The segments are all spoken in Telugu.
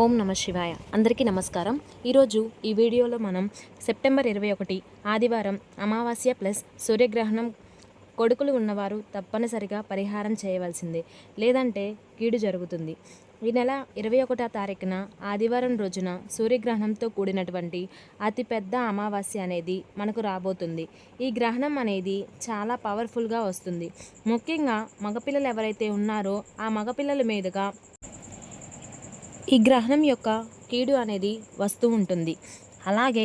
ఓం నమ శివాయ. అందరికీ నమస్కారం. ఈరోజు ఈ వీడియోలో మనం సెప్టెంబర్ ఇరవై ఒకటి ఆదివారం అమావాస్య ప్లస్ సూర్యగ్రహణం కొడుకులు ఉన్నవారు తప్పనిసరిగా పరిహారం చేయవలసిందే. లేదంటే కీడు జరుగుతుంది. ఈ నెల ఇరవై ఒకటో తారీఖున ఆదివారం రోజున సూర్యగ్రహణంతో కూడినటువంటి అతిపెద్ద అమావాస్య అనేది మనకు రాబోతుంది. ఈ గ్రహణం అనేది చాలా పవర్ఫుల్గా వస్తుంది. ముఖ్యంగా మగపిల్లలు ఎవరైతే ఉన్నారో ఆ మగపిల్లల మీదుగా ఈ గ్రహణం యొక్క కీడు అనేది వస్తూ ఉంటుంది. అలాగే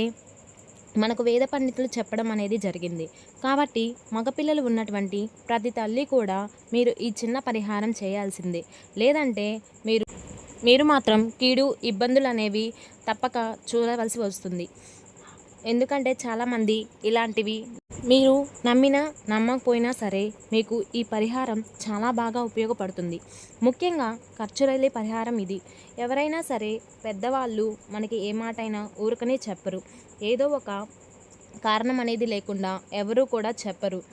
మనకు వేద పండితులు చెప్పడం అనేది జరిగింది. కాబట్టి మగపిల్లలు ఉన్నటువంటి ప్రతి తల్లి కూడా మీరు ఈ చిన్న పరిహారం చేయాల్సిందే. లేదంటే మీరు మీరు మాత్రం కీడు ఇబ్బందులు అనేవి తప్పక చూడవలసి వస్తుంది. ఎందుకంటే చాలామంది ఇలాంటివి మీరు నమ్మినా నమ్మకపోయినా సరే మీకు ఈ పరిహారం చాలా బాగా ఉపయోగపడుతుంది. ముఖ్యంగా ఖర్చులే పరిహారం ఇది. ఎవరైనా సరే పెద్దవాళ్ళు మనకి ఏ మాటైనా ఊరకనే చెప్పరు. ఏదో ఒక కారణం అనేది లేకుండా ఎవరూ కూడా చెప్పరు.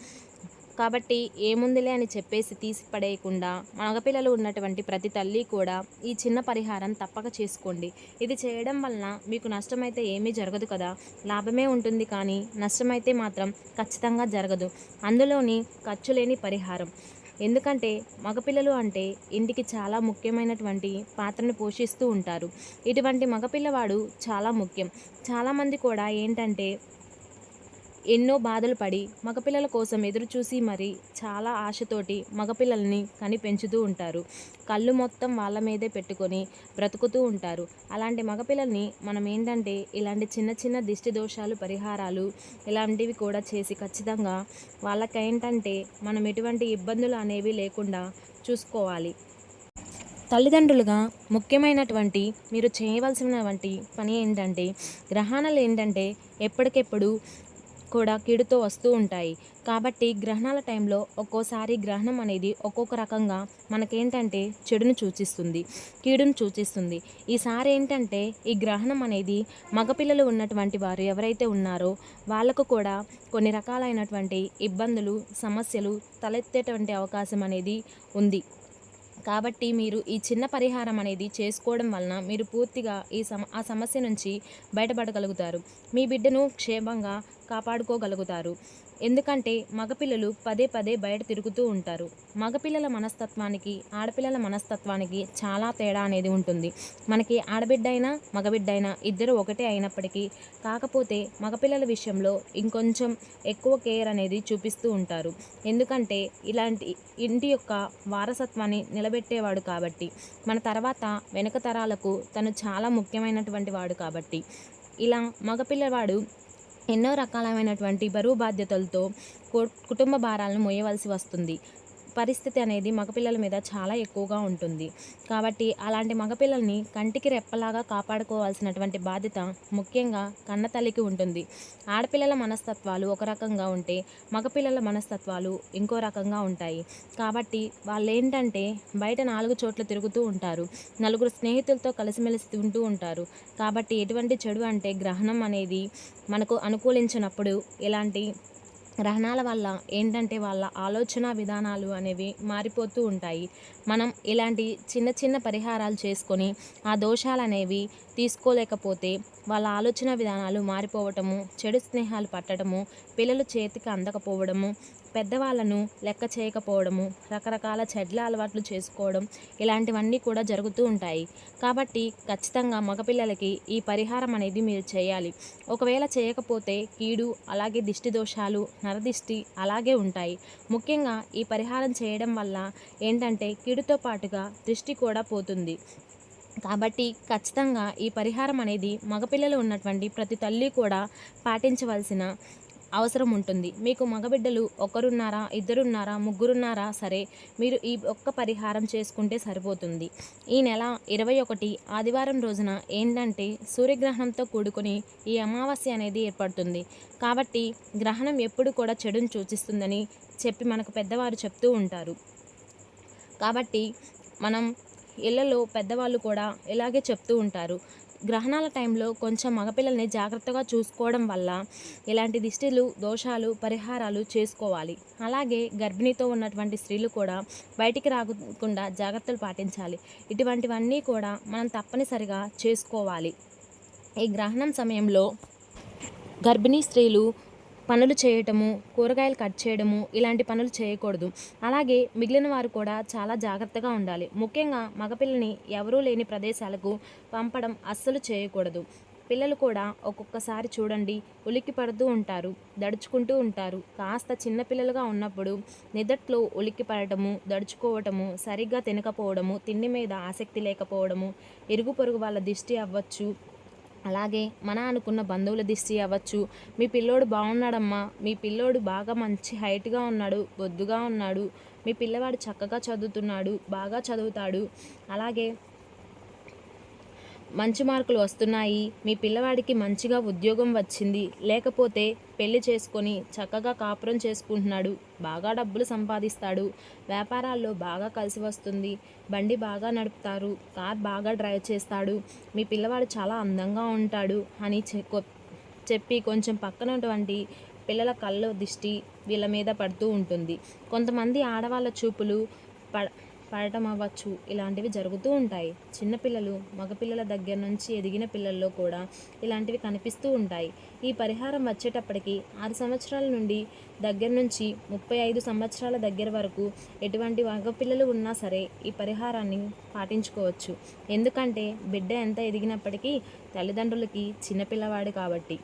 కాబట్టి ఏముందిలే అని చెప్పేసి తీసి పడేయకుండా మగపిల్లలు ఉన్నటువంటి ప్రతి తల్లి కూడా ఈ చిన్న పరిహారం తప్పక చేసుకోండి. ఇది చేయడం వలన మీకు నష్టమైతే ఏమీ జరగదు కదా? లాభమే ఉంటుంది కానీ నష్టమైతే మాత్రం ఖచ్చితంగా జరగదు. అందులోని ఖర్చు లేని పరిహారం. ఎందుకంటే మగపిల్లలు అంటే ఇంటికి చాలా ముఖ్యమైనటువంటి పాత్రను పోషిస్తూ ఉంటారు. ఇటువంటి మగపిల్లవాడు చాలా ముఖ్యం. చాలామంది కూడా ఏంటంటే ఎన్నో బాధలు పడి మగపిల్లల కోసం ఎదురుచూసి మరి చాలా ఆశతోటి మగపిల్లల్ని కని పెంచుతూ ఉంటారు. కళ్ళు మొత్తం వాళ్ళ మీదే పెట్టుకొని బ్రతుకుతూ ఉంటారు. అలాంటి మగపిల్లల్ని మనం ఏంటంటే ఇలాంటి చిన్న చిన్న దిష్టి దోషాలు పరిహారాలు ఇలాంటివి కూడా చేసి ఖచ్చితంగా వాళ్ళకేంటంటే మనం ఎటువంటి ఇబ్బందులు అనేవి లేకుండా చూసుకోవాలి. తల్లిదండ్రులుగా ముఖ్యమైనటువంటి మీరు చేయవలసినటువంటి పని ఏంటంటే గ్రహణాలు ఏంటంటే ఎప్పటికెప్పుడు కూడా కీడుతో వస్తూ ఉంటాయి. కాబట్టి గ్రహణాల టైంలో ఒక్కోసారి గ్రహణం అనేది ఒక్కొక్క రకంగా మనకేంటంటే చెడును సూచిస్తుంది కీడును సూచిస్తుంది. ఈసారి ఏంటంటే ఈ గ్రహణం అనేది మగపిల్లలు ఉన్నటువంటి వారు ఎవరైతే ఉన్నారో వాళ్ళకు కూడా కొన్ని రకాలైనటువంటి ఇబ్బందులు సమస్యలు తలెత్తేటువంటి అవకాశం అనేది ఉంది. కాబట్టి మీరు ఈ చిన్న పరిహారం అనేది చేసుకోవడం వలన మీరు పూర్తిగా ఈ సమ ఆ సమస్య నుంచి బయటపడగలుగుతారు. మీ బిడ్డను క్షేమంగా కాపాడుకోగలుగుతారు. ఎందుకంటే మగపిల్లలు పదే పదే బయట తిరుగుతూ ఉంటారు. మగపిల్లల మనస్తత్వానికి ఆడపిల్లల మనస్తత్వానికి చాలా తేడా అనేది ఉంటుంది. మనకి ఆడబిడ్డ అయినా మగబిడ్డ అయినా ఇద్దరు ఒకటే అయినప్పటికీ కాకపోతే మగపిల్లల విషయంలో ఇంకొంచెం ఎక్కువ కేర్ అనేది చూపిస్తూ ఉంటారు. ఎందుకంటే ఇలాంటి ఇంటి యొక్క వారసత్వాన్ని నిలబెట్టేవాడు కాబట్టి మన తర్వాత వెనుక తరాలకు తను చాలా ముఖ్యమైనటువంటి వాడు కాబట్టి. ఇలా మగపిల్లవాడు ఎన్నో రకాలైనటువంటి బరువు బాధ్యతలతో కుటుంబ భారాలను మోయవలసి వస్తుంది. పరిస్థితి అనేది మగపిల్లల మీద చాలా ఎక్కువగా ఉంటుంది. కాబట్టి అలాంటి మగపిల్లల్ని కంటికి రెప్పలాగా కాపాడుకోవాల్సినటువంటి బాధ్యత ముఖ్యంగా కన్న తల్లికి ఉంటుంది. ఆడపిల్లల మనస్తత్వాలు ఒక రకంగా ఉంటే మగపిల్లల మనస్తత్వాలు ఇంకో రకంగా ఉంటాయి. కాబట్టి వాళ్ళు ఏంటంటే బయట నాలుగు చోట్ల తిరుగుతూ ఉంటారు. నలుగురు స్నేహితులతో కలిసిమెలిసి ఉంటూ ఉంటారు. కాబట్టి ఎటువంటి చెడు అంటే గ్రహణం అనేది మనకు అనుకూలించినప్పుడు ఇలాంటి గ్రహణాల వల్ల ఏంటంటే వాళ్ళ ఆలోచన విధానాలు అనేవి మారిపోతూ ఉంటాయి. మనం ఇలాంటి చిన్న చిన్న పరిహారాలు చేసుకొని ఆ దోషాలు అనేవి తీసుకోలేకపోతే వాళ్ళ ఆలోచన విధానాలు మారిపోవటము చెడు స్నేహాలు పట్టడము పిల్లలు చేతికి అందకపోవడము పెద్దవాళ్ళను లెక్క చేయకపోవడము రకరకాల చెడ్ల అలవాట్లు చేసుకోవడం ఇలాంటివన్నీ కూడా జరుగుతూ ఉంటాయి. కాబట్టి ఖచ్చితంగా మగపిల్లలకి ఈ పరిహారం అనేది మీరు చేయాలి. ఒకవేళ చేయకపోతే కీడు అలాగే దిష్టి దోషాలు నరదిష్టి అలాగే ఉంటాయి. ముఖ్యంగా ఈ పరిహారం చేయడం వల్ల ఏంటంటే కీడుతో పాటుగా దృష్టి కూడా పోతుంది. కాబట్టి ఖచ్చితంగా ఈ పరిహారం అనేది మగపిల్లలు ఉన్నటువంటి ప్రతి తల్లి కూడా పాటించవలసిన అవసరం ఉంటుంది. మీకు మగబిడ్డలు ఒకరున్నారా ఇద్దరున్నారా ముగ్గురున్నారా సరే మీరు ఈ ఒక్క పరిహారం చేసుకుంటే సరిపోతుంది. ఈ నెల ఇరవై ఒకటి ఆదివారం రోజున ఏంటంటే సూర్యగ్రహణంతో కూడుకుని ఈ అమావాస్య అనేది ఏర్పడుతుంది. కాబట్టి గ్రహణం ఎప్పుడు కూడా చెడును సూచిస్తుందని చెప్పి మనకు పెద్దవారు చెప్తూ ఉంటారు. కాబట్టి మనం ఇళ్ళలో పెద్దవాళ్ళు కూడా ఇలాగే చెప్తూ ఉంటారు. గ్రహణాల టైంలో కొంచెం మగపిల్లల్ని జాగ్రత్తగా చూసుకోవడం వల్ల ఇలాంటి దిష్టిలు దోషాలు పరిహారాలు చేసుకోవాలి. అలాగే గర్భిణీతో ఉన్నటువంటి స్త్రీలు కూడా బయటికి రాకుండా జాగ్రత్తలు పాటించాలి. ఇటువంటివన్నీ కూడా మనం తప్పనిసరిగా చేసుకోవాలి. ఈ గ్రహణం సమయంలో గర్భిణీ స్త్రీలు పనులు చేయటము కూరగాయలు కట్ చేయడము ఇలాంటి పనులు చేయకూడదు. అలాగే మిగిలిన వారు కూడా చాలా జాగ్రత్తగా ఉండాలి. ముఖ్యంగా మగపిల్లని ఎవరూ లేని ప్రదేశాలకు పంపడం అస్సలు చేయకూడదు. పిల్లలు కూడా ఒక్కొక్కసారి చూడండి ఉలిక్కి పడుతూ ఉంటారు దడుచుకుంటూ ఉంటారు. కాస్త చిన్నపిల్లలుగా ఉన్నప్పుడు నిదట్లో ఉలిక్కి పడటము దడుచుకోవటము సరిగ్గా తినకపోవడము తిండి మీద ఆసక్తి లేకపోవడము ఇరుగు పొరుగు వాళ్ళ దిష్టి అవ్వచ్చు అలాగే మన అనుకున్న బంధువుల దిష్టి అవ్వచ్చు. మీ పిల్లోడు బాగున్నాడమ్మా మీ పిల్లోడు బాగా మంచి హైట్గా ఉన్నాడు బొద్దుగా ఉన్నాడు. మీ పిల్లవాడు చక్కగా చదువుతున్నాడు బాగా చదువుతాడు. అలాగే మంచి మార్కులు వస్తున్నాయి. మీ పిల్లవాడికి మంచిగా ఉద్యోగం వచ్చింది. లేకపోతే పెళ్ళి చేసుకొని చక్కగా కాపురం చేసుకుంటున్నాడు. బాగా డబ్బులు సంపాదిస్తాడు. వ్యాపారాల్లో బాగా కలిసి వస్తుంది. బండి బాగా నడుపుతారు. కార్ బాగా డ్రైవ్ చేస్తాడు. మీ పిల్లవాడు చాలా అందంగా ఉంటాడు అని చె- చెప్పి కొంచెం పక్కనటువంటి పిల్లల కళ్ళ దిష్టి వీళ్ళ మీద పడుతూ ఉంటుంది. కొంతమంది ఆడవాళ్ళ చూపులు పడ పడటం అవ్వచ్చు ఇలాంటివి జరుగుతూ ఉంటాయి. చిన్నపిల్లలు మగపిల్లల దగ్గర నుంచి ఎదిగిన పిల్లల్లో కూడా ఇలాంటివి కనిపిస్తూ ఉంటాయి. ఈ పరిహారం వచ్చేటప్పటికి ఆరు సంవత్సరాల నుండి దగ్గర నుంచి ముప్పై ఐదు సంవత్సరాల దగ్గర వరకు ఎటువంటి మగపిల్లలు ఉన్నా సరే ఈ పరిహారాన్ని పాటించుకోవచ్చు. ఎందుకంటే బిడ్డ ఎంత ఎదిగినప్పటికీ తల్లిదండ్రులకి చిన్నపిల్లవాడు కాబట్టి.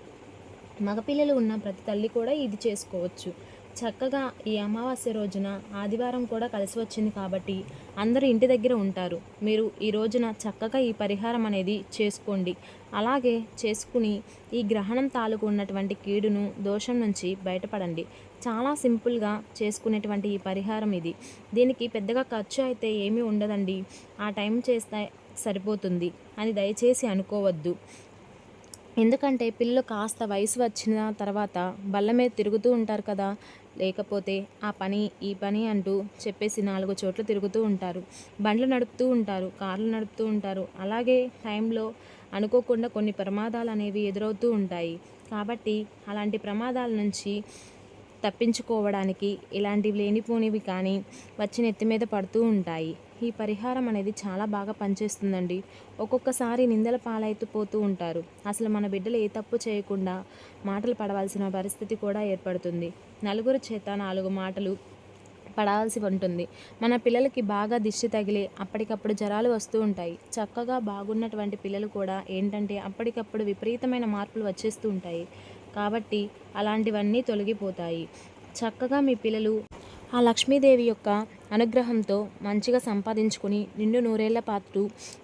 మగపిల్లలు ఉన్న ప్రతి తల్లి కూడా ఇది చేసుకోవచ్చు. చక్కగా ఈ అమావాస్య రోజున ఆదివారం కూడా కలిసి వచ్చింది కాబట్టి అందరూ ఇంటి దగ్గర ఉంటారు. మీరు ఈ రోజున చక్కగా ఈ పరిహారం అనేది చేసుకోండి. అలాగే చేసుకుని ఈ గ్రహణం తాలూకు ఉన్నటువంటి కీడును దోషం నుంచి బయటపడండి. చాలా సింపుల్గా చేసుకునేటువంటి ఈ పరిహారం ఇది. దీనికి పెద్దగా ఖర్చు అయితే ఏమీ ఉండదండి. ఆ టైం చేస్తే సరిపోతుంది అని దయచేసి అనుకోవద్దు. ఎందుకంటే పిల్లలు కాస్త వయసు వచ్చిన తర్వాత బల్ల మీద తిరుగుతూ ఉంటారు కదా లేకపోతే ఆ పని ఈ పని అంటూ చెప్పేసి నాలుగు చోట్ల తిరుగుతూ ఉంటారు. బండ్లు నడుపుతూ ఉంటారు కార్లు నడుపుతూ ఉంటారు. అలాగే టైంలో అనుకోకుండా కొన్ని ప్రమాదాలు అనేవి ఎదురవుతూ ఉంటాయి. కాబట్టి అలాంటి ప్రమాదాల నుంచి తప్పించుకోవడానికి ఇలాంటివి లేనిపోనివి కానీ వచ్చి నెత్తి మీద పడుతూ ఉంటాయి. ఈ పరిహారం అనేది చాలా బాగా పనిచేస్తుందండి. ఒక్కొక్కసారి నిందల పాలైతూ పోతూ ఉంటారు. అసలు మన బిడ్డలు ఏ తప్పు చేయకుండా మాటలు పడవలసిన పరిస్థితి కూడా ఏర్పడుతుంది. నలుగురు చేత నాలుగు మాటలు పడాల్సి ఉంటుంది. మన పిల్లలకి బాగా దిష్టి తగిలి అప్పటికప్పుడు జ్వరాలు వస్తూ ఉంటాయి. చక్కగా బాగున్నటువంటి పిల్లలు కూడా ఏంటంటే అప్పటికప్పుడు విపరీతమైన మార్పులు వచ్చేస్తూ ఉంటాయి. కాబట్టి అలాంటివన్నీ తొలగిపోతాయి. చక్కగా మీ పిల్లలు ఆ లక్ష్మీదేవి యొక్క అనుగ్రహంతో మంచిగా సంపాదించుకుని నిండు నూరేళ్ళ పాటు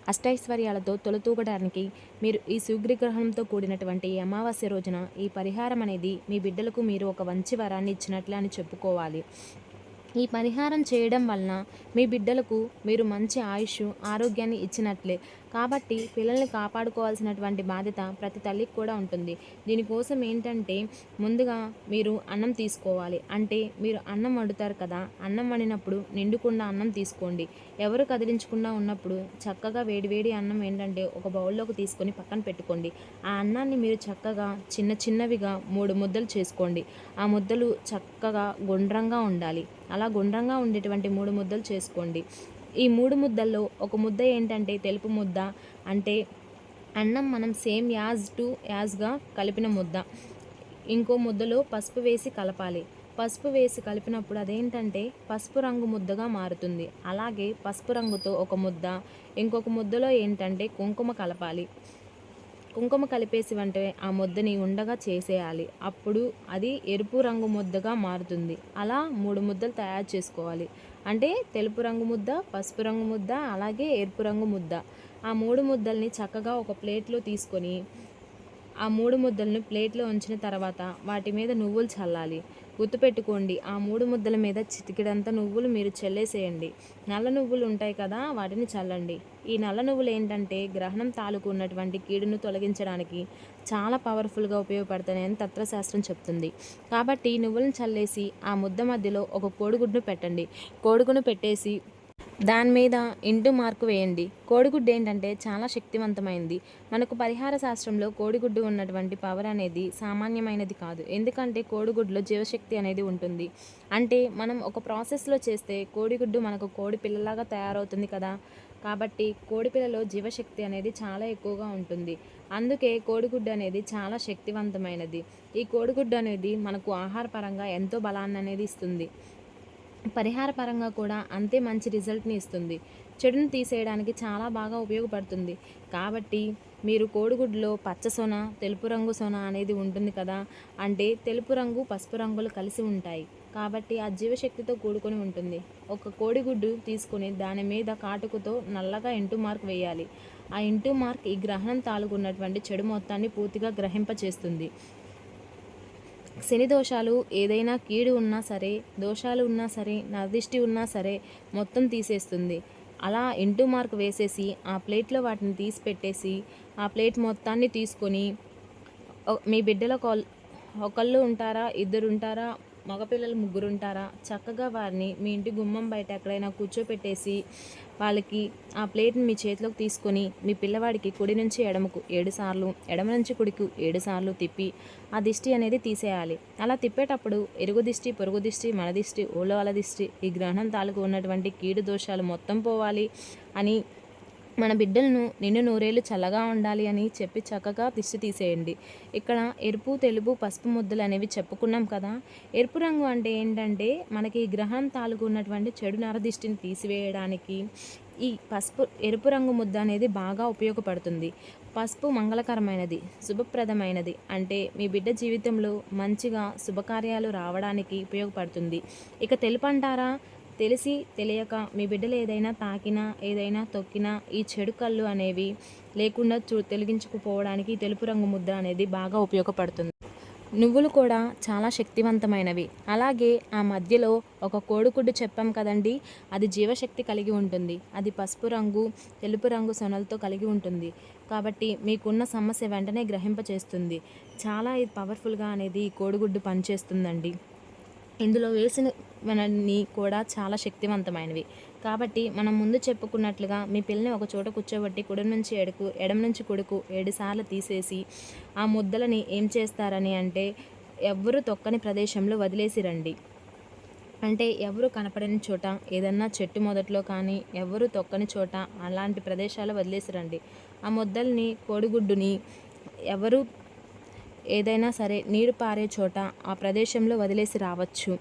అష్టైశ్వర్యాలతో తొలతూగడానికి మీరు ఈ సూర్యగ్రహణంతో కూడినటువంటి ఈ అమావాస్య రోజున ఈ పరిహారం అనేది మీ బిడ్డలకు మీరు ఒక మంచి వరాన్ని ఇచ్చినట్లే అని చెప్పుకోవాలి. ఈ పరిహారం చేయడం వలన మీ బిడ్డలకు మీరు మంచి ఆయుష్ ఆరోగ్యాన్ని ఇచ్చినట్లే. కాబట్టి పిల్లల్ని కాపాడుకోవాల్సినటువంటి బాధ్యత ప్రతి తల్లికి కూడా ఉంటుంది. దీనికోసం ఏంటంటే ముందుగా మీరు అన్నం తీసుకోవాలి. అంటే మీరు అన్నం వండుతారు కదా అన్నం వండినప్పుడు నిండుకుండా అన్నం తీసుకోండి. ఎవరు కదిలించకుండా ఉన్నప్పుడు చక్కగా వేడివేడి అన్నం ఏంటంటే ఒక బౌల్లోకి తీసుకొని పక్కన పెట్టుకోండి. ఆ అన్నాన్ని మీరు చక్కగా చిన్న చిన్నవిగా మూడు ముద్దలు చేసుకోండి. ఆ ముద్దలు చక్కగా గుండ్రంగా ఉండాలి. అలా గుండ్రంగా ఉండేటువంటి మూడు ముద్దలు చేసుకోండి. ఈ మూడు ముద్దల్లో ఒక ముద్ద ఏంటంటే తెలుపు ముద్ద అంటే అన్నం మనం సేమ్ యాజ్ టు యాజ్గా కలిపిన ముద్ద. ఇంకో ముద్దలో పసుపు వేసి కలపాలి. పసుపు వేసి కలిపినప్పుడు అదేంటంటే పసుపు రంగు ముద్దగా మారుతుంది. అలాగే పసుపు రంగుతో ఒక ముద్ద ఇంకొక ముద్దలో ఏంటంటే కుంకుమ కలపాలి. కుంకుమ కలిపేసి వెంటనే ఆ ముద్దని ఉండగా చేసేయాలి. అప్పుడు అది ఎరుపు రంగు ముద్దగా మారుతుంది. అలా మూడు ముద్దలు తయారు చేసుకోవాలి. అంటే తెలుపు రంగు ముద్ద పసుపు రంగు ముద్ద అలాగే ఎరుపు రంగు ముద్ద. ఆ మూడు ముద్దల్ని చక్కగా ఒక ప్లేట్లో తీసుకొని ఆ మూడు ముద్దలను ప్లేట్లో ఉంచిన తర్వాత వాటి మీద నువ్వులు చల్లాలి. గుర్తుపెట్టుకోండి ఆ మూడు ముద్దల మీద చితికిడంత నువ్వులు మీరు చల్లేసేయండి. నల్ల నువ్వులు ఉంటాయి కదా వాటిని చల్లండి. ఈ నల్ల నువ్వులు ఏంటంటే గ్రహణం తాలూకు ఉన్నటువంటి కీడును తొలగించడానికి చాలా పవర్ఫుల్గా ఉపయోగపడతాయని తత్వశాస్త్రం చెప్తుంది. కాబట్టి నువ్వులను చల్లేసి ఆ ముద్ద మధ్యలో ఒక కోడిగుడ్డును పెట్టండి. కోడిగును పెట్టేసి దాని మీద ఇంటూ మార్కు వేయండి. కోడిగుడ్డు ఏంటంటే చాలా శక్తివంతమైంది. మనకు పరిహార శాస్త్రంలో కోడిగుడ్డు ఉన్నటువంటి పవర్ అనేది సామాన్యమైనది కాదు. ఎందుకంటే కోడిగుడ్లో జీవశక్తి అనేది ఉంటుంది. అంటే మనం ఒక ప్రాసెస్లో చేస్తే కోడిగుడ్డు మనకు కోడి పిల్లలాగా తయారవుతుంది కదా. కాబట్టి కోడి పిల్లలో జీవశక్తి అనేది చాలా ఎక్కువగా ఉంటుంది. అందుకే కోడిగుడ్డు అనేది చాలా శక్తివంతమైనది. ఈ కోడిగుడ్డు అనేది మనకు ఆహారపరంగా ఎంతో బలాన్ని అనేది ఇస్తుంది. పరిహార పరంగా కూడా అంతే మంచి రిజల్ట్ని ఇస్తుంది. చెడును తీసేయడానికి చాలా బాగా ఉపయోగపడుతుంది. కాబట్టి మీరు కోడిగుడ్లో పచ్చ సొన తెలుపు రంగు సొన అనేది ఉంటుంది కదా అంటే తెలుపు రంగు పసుపు రంగులు కలిసి ఉంటాయి. కాబట్టి ఆ జీవశక్తితో కూడుకొని ఉంటుంది. ఒక కోడిగుడ్డు తీసుకొని దాని మీద కాటుకుతో నల్లగా ఇంటూ మార్క్ వేయాలి. ఆ ఇంటూ మార్క్ ఈ గ్రహణం తాలూకున్నటువంటి చెడు మొత్తాన్ని పూర్తిగా గ్రహింపచేస్తుంది. శని దోషాలు ఏదైనా కీడు ఉన్నా సరే దోషాలు ఉన్నా సరే నదిష్టి ఉన్నా సరే మొత్తం తీసేస్తుంది. అలా ఇంటూ మార్క్ వేసేసి ఆ ప్లేట్లో వాటిని తీసి పెట్టేసి ఆ ప్లేట్ మొత్తాన్ని తీసుకొని మీ బిడ్డల కాల్ ఒకళ్ళు ఉంటారా ఇద్దరు ఉంటారా మగపిల్లలు ముగ్గురు ఉంటారా చక్కగా వారిని మీ ఇంటి గుమ్మం బయట ఎక్కడైనా కూర్చోపెట్టేసి వాళ్ళకి ఆ ప్లేట్ని మీ చేతిలోకి తీసుకొని మీ పిల్లవాడికి కుడి నుంచి ఎడమకు ఏడు సార్లు ఎడమ నుంచి కుడికి ఏడు సార్లు తిప్పి ఆ దిష్టి అనేది తీసేయాలి. అలా తిప్పేటప్పుడు ఎరుగు దిష్టి పొరుగు దిష్టి మన దిష్టి ఊళ్ళ దిష్టి ఈ గ్రహణం తాలూకు ఉన్నటువంటి కీడు దోషాలు మొత్తం పోవాలి అని మన బిడ్డలను నిన్ను నూరేళ్ళు చల్లగా ఉండాలి అని చెప్పి చక్కగా దిష్టి తీసేయండి. ఇక్కడ ఎరుపు తెలుపు పసుపు ముద్దలు అనేవి చెప్పుకున్నాం కదా. ఎరుపు రంగు అంటే ఏంటంటే మనకి ఈ గ్రహం తాలూకు ఉన్నటువంటి చెడు నరదిష్టిని తీసివేయడానికి ఈ పసుపు ఎరుపు రంగు ముద్ద అనేది బాగా ఉపయోగపడుతుంది. పసుపు మంగళకరమైనది శుభప్రదమైనది అంటే మీ బిడ్డ జీవితంలో మంచిగా శుభకార్యాలు రావడానికి ఉపయోగపడుతుంది. ఇక తెలుపు అంటారా తెలిసి తెలియక మీ బిడ్డలు ఏదైనా తాకినా ఏదైనా తొక్కినా ఈ చెడు కళ్ళు అనేవి లేకుండా చూ తొలగించుకుపోవడానికి తెలుపు రంగు ముద్ద అనేది బాగా ఉపయోగపడుతుంది. నువ్వులు కూడా చాలా శక్తివంతమైనవి. అలాగే ఆ మధ్యలో ఒక కోడిగుడ్డు చెప్పాం కదండి అది జీవశక్తి కలిగి ఉంటుంది. అది పసుపు రంగు తెలుపు రంగు సొనలతో కలిగి ఉంటుంది. కాబట్టి మీకున్న సమస్య వెంటనే గ్రహింపచేస్తుంది. చాలా ఇది పవర్ఫుల్గా అనేది ఈ కోడిగుడ్డు పనిచేస్తుందండి. ఇందులో వేసినవన్నీ కూడా చాలా శక్తివంతమైనవి. కాబట్టి మనం ముందు చెప్పుకున్నట్లుగా మీ పిల్లని ఒక చోట కూర్చోబెట్టి కుడి నుంచి ఎడుకు ఎడమ నుంచి కుడుకు ఏడుసార్లు తీసేసి ఆ ముద్దలని ఏం చేస్తారని అంటే ఎవ్వరు తొక్కని ప్రదేశంలో వదిలేసి రండి. అంటే ఎవరు కనపడని చోట ఏదన్నా చెట్టు మొదట్లో కానీ ఎవరు తొక్కని చోట అలాంటి ప్రదేశాలు వదిలేసి రండి. ఆ ముద్దల్ని కోడిగుడ్డుని ఎవరు ఏదైనా సరే నీరు పారే చోట ఆ ప్రదేశంలో వదిలేసి రావచ్చు.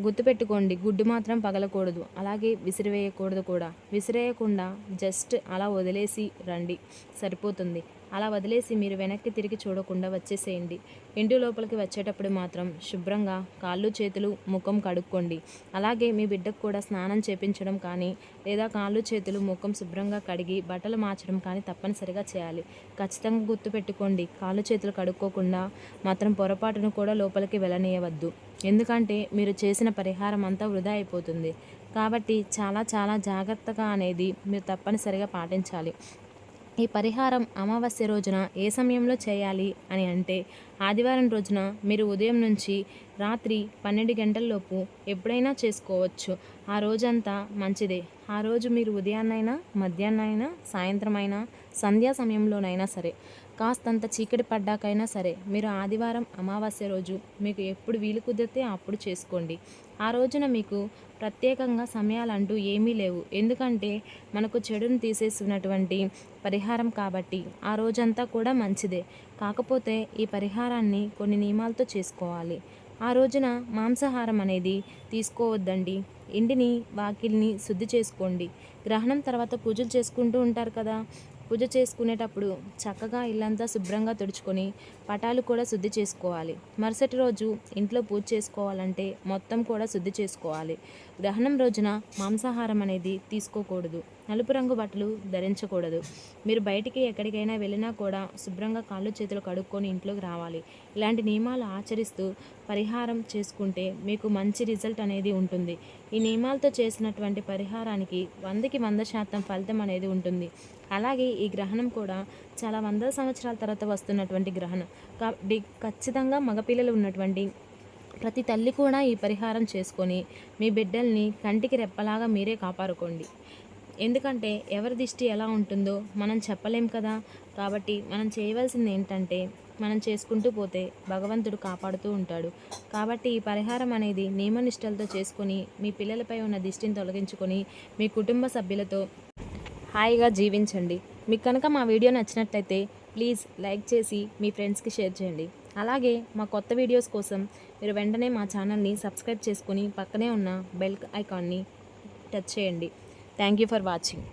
గుర్తుపెట్టుకోండి గుడ్డు మాత్రం పగలకూడదు. అలాగే విసిరివేయకూడదు కూడా. విసిరేయకుండా జస్ట్ అలా వదిలేసి రండి. సరిపోతుంది. అలా వదిలేసి మీరు వెనక్కి తిరిగి చూడకుండా వచ్చేసేయండి. ఇంటి లోపలికి వచ్చేటప్పుడు మాత్రం శుభ్రంగా కాళ్ళు చేతులు ముఖం కడుక్కోండి. అలాగే మీ బిడ్డకు కూడా స్నానం చేపించడం కానీ లేదా కాళ్ళు చేతులు ముఖం శుభ్రంగా కడిగి బట్టలు మార్చడం కానీ తప్పనిసరిగా చేయాలి. ఖచ్చితంగా గుర్తుపెట్టుకోండి కాళ్ళు చేతులు కడుక్కోకుండా మాత్రం పొరపాటును కూడా లోపలికి వెళ్ళనీయవద్దు. ఎందుకంటే మీరు చేసిన పరిహారం అంతా వృధా అయిపోతుంది. కాబట్టి చాలా చాలా జాగ్రత్తగా అనేది మీరు తప్పనిసరిగా పాటించాలి. ఈ పరిహారం అమావాస్య రోజున ఏ సమయంలో చేయాలి అని అంటే ఆదివారం రోజున మీరు ఉదయం నుంచి రాత్రి పన్నెండు గంటలలోపు ఎప్పుడైనా చేసుకోవచ్చు. ఆ రోజంతా మంచిదే. ఆ రోజు మీరు ఉదయాన్నైనా మధ్యాహ్నమైనా సాయంత్రం అయినా సంధ్యా సమయంలోనైనా సరే కాస్తంత చీకటి పడ్డాకైనా సరే మీరు ఆదివారం అమావాస్య రోజు మీకు ఎప్పుడు వీలు కుదిరితే అప్పుడు చేసుకోండి. ఆ రోజున మీకు ప్రత్యేకంగా సమయాలంటూ ఏమీ లేవు. ఎందుకంటే మనకు చెడును తీసేసినటువంటి పరిహారం కాబట్టి ఆ రోజంతా కూడా మంచిదే. కాకపోతే ఈ పరిహారాన్ని కొన్ని నియమాలతో చేసుకోవాలి. ఆ రోజున మాంసాహారం అనేది తీసుకోవద్దండి. ఇంటిని వాకిల్ని శుద్ధి చేసుకోండి. గ్రహణం తర్వాత పూజలు చేసుకుంటూ ఉంటారు కదా. పూజ చేసుకునేటప్పుడు చక్కగా ఇల్లంతా శుభ్రంగా తుడుచుకొని పటాలు కూడా శుద్ధి చేసుకోవాలి. మరుసటి రోజు ఇంట్లో పూజ చేసుకోవాలంటే మొత్తం కూడా శుద్ధి చేసుకోవాలి. గ్రహణం రోజున మాంసాహారం అనేది తీసుకోకూడదు. నలుపు రంగు బట్టలు ధరించకూడదు. మీరు బయటికి ఎక్కడికైనా వెళ్ళినా కూడా శుభ్రంగా కాళ్ళు చేతులు కడుక్కొని ఇంట్లోకి రావాలి. ఇలాంటి నియమాలు ఆచరిస్తూ పరిహారం చేసుకుంటే మీకు మంచి రిజల్ట్ అనేది ఉంటుంది. ఈ నియమాలతో చేసినటువంటి పరిహారానికి వందకి వంద శాతం ఫలితం అనేది ఉంటుంది. అలాగే ఈ గ్రహణం కూడా చాలా వందల సంవత్సరాల తర్వాత వస్తున్నటువంటి గ్రహణం. కాబట్టి ఖచ్చితంగా మగపిల్లలు ఉన్నటువంటి ప్రతి తల్లి కూడా ఈ పరిహారం చేసుకొని మీ బిడ్డల్ని కంటికి రెప్పలాగా మీరే కాపాడుకోండి. ఎందుకంటే ఎవరి దిష్టి ఎలా ఉంటుందో మనం చెప్పలేం కదా. కాబట్టి మనం చేయవలసింది ఏంటంటే మనం చేసుకుంటూ పోతే భగవంతుడు కాపాడుతూ ఉంటాడు. కాబట్టి ఈ పరిహారం అనేది నియమనిష్టలతో చేసుకొని మీ పిల్లలపై ఉన్న దిష్టిని తొలగించుకొని మీ కుటుంబ సభ్యులతో హాయిగా జీవించండి. మీకు కనుక మా వీడియో నచ్చినట్లయితే ప్లీజ్ లైక్ చేసి మీ ఫ్రెండ్స్కి షేర్ చేయండి. అలాగే మా కొత్త వీడియోస్ కోసం మీరు వెంటనే మా ఛానల్ని సబ్స్క్రైబ్ చేసుకుని పక్కనే ఉన్న బెల్ ఐకాన్ని టచ్ చేయండి. Thank you for watching.